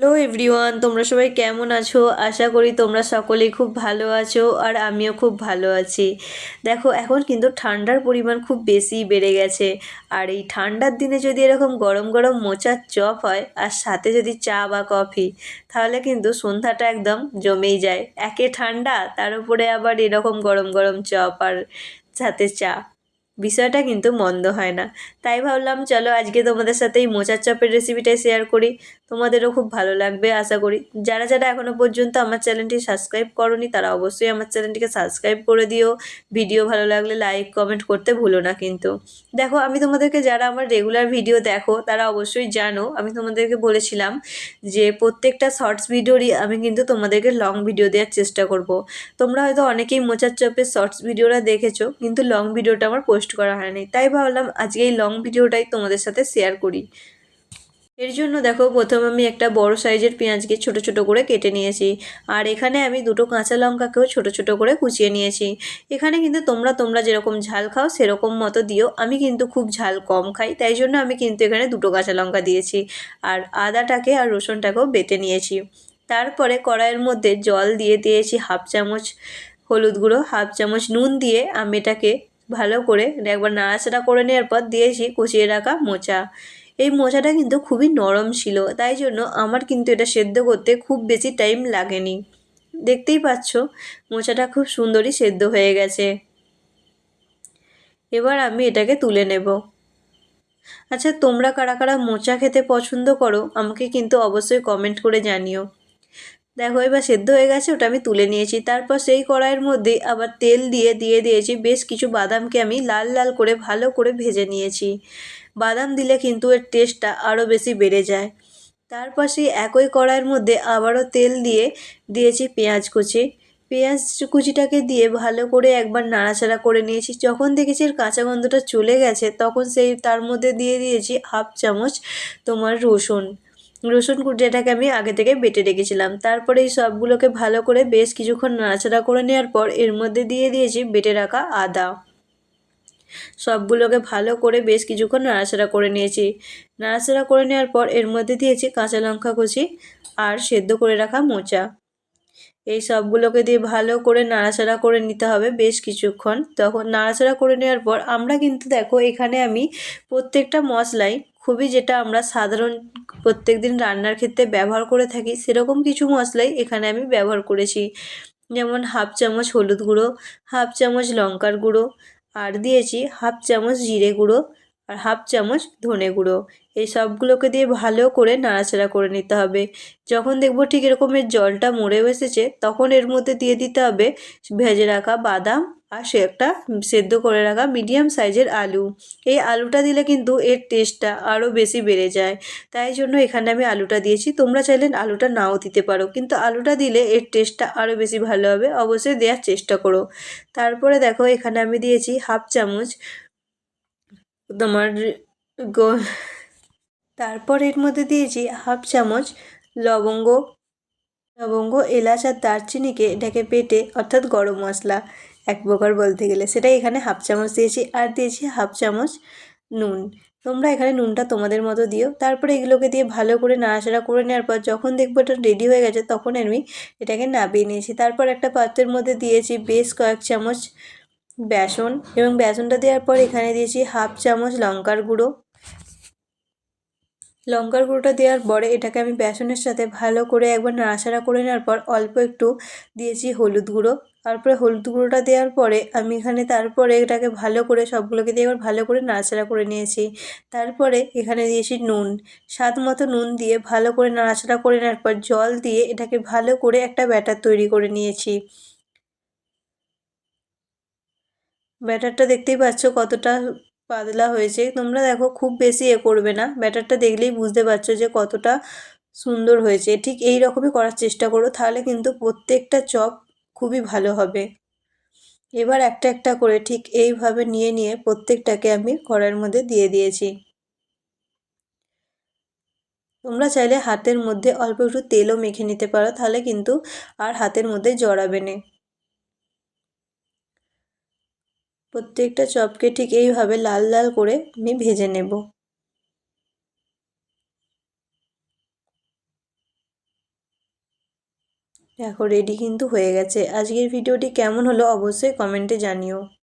Hello everyone, তোমরা সবাই কেমন আছো? আশা করি তোমরা সকলেই খুব ভালো আছো আর আমিও খুব ভালো আছি। দেখো, এখন কিন্তু ঠান্ডার পরিমাণ খুব বেশি বেড়ে গেছে। আর এই ঠান্ডার দিনে যদি এরকম গরম গরম মোচার চপ হয় আর সাথে যদি চা বা কফি, তাহলে কিন্তু সন্ধ্যাটা একদম জমেই যায়। একে ঠান্ডা, তার উপরে আবার এরকম গরম গরম চপ আর সাথে চা। বিষয়টা কিন্তু মন্দ হয় না। তাই ভাবলাম, চলো আজকে তোমাদের সাথে এই মোচার চপের রেসিপিটাই শেয়ার করি। তোমাদেরও খুব ভালো লাগবে, আশা করি। যারা যারা এখনও পর্যন্ত আমার চ্যানেলটি সাবস্ক্রাইব করনি, তারা অবশ্যই আমার চ্যানেলটিকে সাবস্ক্রাইব করে দিও। ভিডিও ভালো লাগলে লাইক কমেন্ট করতে ভুলো না কিন্তু। দেখো, আমি তোমাদেরকে যারা আমার রেগুলার ভিডিও দেখো, তারা অবশ্যই জানো, আমি তোমাদেরকে বলেছিলাম যে প্রত্যেকটা শর্টস ভিডিওরই আমি কিন্তু তোমাদেরকে লং ভিডিও দেওয়ার চেষ্টা করব। তোমরা হয়তো অনেকেই মোচার চপের শর্টস ভিডিওটা দেখেছ, কিন্তু লং ভিডিওটা আমার পোস্ট করা হয়নি। তাই ভাবলাম আজকে এই লং ভিডিওটাই তোমাদের সাথে শেয়ার করি। এর জন্য দেখো, প্রথম আমি একটা বড় সাইজের পেঁয়াজকে ছোট ছোট করে কেটে নিয়েছি। আর এখানে আমি দুটো কাঁচা লঙ্কাকেও ছোট ছোট করে কুচিয়ে নিয়েছি। এখানে কিন্তু তোমরা তোমরা যেরকম ঝাল খাও, সেরকম মতো দিও। আমি কিন্তু খুব ঝাল কম খাই, তাই জন্য আমি কিন্তু এখানে দুটো কাঁচা লঙ্কা দিয়েছি। আর আদাটাকে আর রসুনটাকেও বেটে নিয়েছি। তারপরে কড়াইয়ের মধ্যে জল দিয়ে দিয়েছি হাফ চামচ হলুদ গুঁড়ো, হাফ চামচ নুন দিয়ে আমি এটাকে ভালো করে। একবার নাড়াচাড়া করে নেওয়ার পর দিয়েছি কুচিয়ে রাখা মোচা। এই মোচাটা কিন্তু খুবই নরম ছিল, তাই জন্য আমার কিন্তু এটা সেদ্ধ করতে খুব বেশি টাইম লাগেনি। দেখতেই পাচ্ছ, মোচাটা খুব সুন্দরই সেদ্ধ হয়ে গেছে। এবার আমি এটাকে তুলে নেব। আচ্ছা তোমরা কারা কারা মোচা খেতে পছন্দ করো, আমাকে কিন্তু অবশ্যই কমেন্ট করে জানিও। দেখো, এবার সেদ্ধ হয়ে গেছে, ওটা আমি তুলে নিয়েছি। তারপর সেই কড়াইয়ের মধ্যে আবার তেল দিয়ে দিয়ে দিয়েছি। বেশ কিছু বাদামকে আমি লাল লাল করে ভালো করে ভেজে নিয়েছি। বাদাম দিলে কিন্তু এর টেস্টটা আরও বেশি বেড়ে যায়। তারপর সেই একই কড়াইয়ের মধ্যে আবারও তেল দিয়ে দিয়েছি পেঁয়াজ কুচি। পেঁয়াজ কুচিটাকে দিয়ে ভালো করে একবার নাড়াচাড়া করে নিয়েছি। যখন দেখেছি এর কাঁচা গন্ধটা চলে গেছে, তখন সেই, তার মধ্যে দিয়ে দিয়েছি হাফ চামচ তোমার রসুন। রসুন কুটিটাকে আমি আগে থেকে বেটে রেখেছিলাম। তারপরে এই সবগুলোকে ভালো করে বেশ কিছুক্ষণ নাড়াচাড়া করে নেওয়ার পর এর মধ্যে দিয়ে দিয়েছি বেটে রাখা আদা। সবগুলোকে ভালো করে বেশ কিছুক্ষণ নাড়াচাড়া করে নিয়েছি। নাড়াচাড়া করে নেওয়ার পর এর মধ্যে দিয়েছি কাঁচা লঙ্কা কুচি আর সেদ্ধ করে রাখা মোচা। এই সবগুলোকে দিয়ে ভালো করে নাড়াচাড়া করে নিতে হবে বেশ কিছুক্ষণ। তখন নাড়াচাড়া করে নেওয়ার পর আমরা কিন্তু দেখো এখানে আমি প্রত্যেকটা মশলাই খুবই যেটা আমরা সাধারণ প্রত্যেক দিন রান্নার ক্ষেত্রে ব্যবহার করে থাকি, সেরকম কিছু মশলাই এখানে আমি ব্যবহার করেছি। যেমন হাফ চামচ হলুদ গুঁড়ো, হাফ চামচ লঙ্কার গুঁড়ো, আর দিয়েছি হাফ চামচ জিরে গুঁড়ো আর হাফ চামচ ধনে গুঁড়ো। এই সবগুলোকে দিয়ে ভালো করে নাড়াচাড়া করে নিতে হবে। যখন দেখব ঠিক এরকমের জলটা মরে এসেছে, তখন এর মধ্যে দিয়ে দিতে হবে ভেজে রাখা বাদাম আর সে একটা সেদ্ধ করে রাখা মিডিয়াম সাইজের আলু। এই আলুটা দিলে কিন্তু এর টেস্টটা আরও বেশি বেড়ে যায়। তাই জন্য এখানে আমি আলুটা দিয়েছি। তোমরা চাইলে আলুটা নাও দিতে পারো, কিন্তু আলুটা দিলে এর টেস্টটা আরও বেশি ভালো হবে। অবশ্যই দেওয়ার চেষ্টা করো। তারপরে দেখো এখানে আমি দিয়েছি হাফ চামচ তোমার গোল তারপর এর মধ্যে দিয়েছি হাফ চামচ লবঙ্গ লবঙ্গ, এলাচ আর দারচিনিকে এটাকে পেটে অর্থাৎ গরম মশলা, এক প্রকার বলতে গেলে, সেটাই এখানে হাফ চামচ দিয়েছি আর দিয়েছি হাফ চামচ নুন। তোমরা এখানে নুনটা তোমাদের মতো দিও। তারপরে এগুলোকে দিয়ে ভালো করে নাড়াচাড়া করে নেওয়ার পর যখন দেখব এটা রেডি হয়ে গেছে, তখন আমি এটাকে নাবিয়ে নিয়েছি। তারপর একটা পাত্রের মধ্যে দিয়েছি বেশ কয়েক চামচ বেসন এবং বেসনটা দেওয়ার পর এখানে দিয়েছি হাফ চামচ লঙ্কার গুঁড়ো। লঙ্কার গুঁড়োটা দেওয়ার পরে এটাকে আমি বেসনের সাথে ভালো করে একবার নাড়াচাড়া করে নেওয়ার পর অল্প একটু দিয়েছি হলুদ গুঁড়ো। তারপরে হলুদ গুঁড়োটা দেওয়ার পরে আমি এখানে তারপরে এটাকে ভালো করে সবগুলোকে দিয়ে এবার ভালো করে নাড়াচাড়া করে নিয়েছি। তারপরে এখানে দিয়েছি নুন। স্বাদ মতো নুন দিয়ে ভালো করে নাড়াচাড়া করে নেওয়ার পর জল দিয়ে এটাকে ভালো করে একটা ব্যাটার তৈরি করে নিয়েছি। ব্যাটারটা দেখতেই পাচ্ছ কতটা পাতলা হয়েছে। তোমরা দেখো, খুব বেশি এ করবে না। ব্যাটারটা দেখলেই বুঝতে পারছ যে কতটা সুন্দর হয়েছে। ঠিক এই রকমই করার চেষ্টা করো, তাহলে কিন্তু প্রত্যেকটা চপ খুবই ভালো হবে। এবার একটা একটা করে ঠিক এইভাবে নিয়ে নিয়ে প্রত্যেকটাকে আমি কড়াইয়ের মধ্যে দিয়ে দিয়েছি। তোমরা চাইলে হাতের মধ্যে অল্প একটু তেলও মেখে নিতে পারো, তাহলে কিন্তু আর হাতের মধ্যে জড়াবে না। প্রত্যেকটা চপকে ঠিক এইভাবে লাল লাল করে আমি ভেজে নেব। দেখো রেডি কিন্তু হয়ে গেছে। আজকের ভিডিওটি কেমন হলো অবশ্যই কমেন্টে জানিও।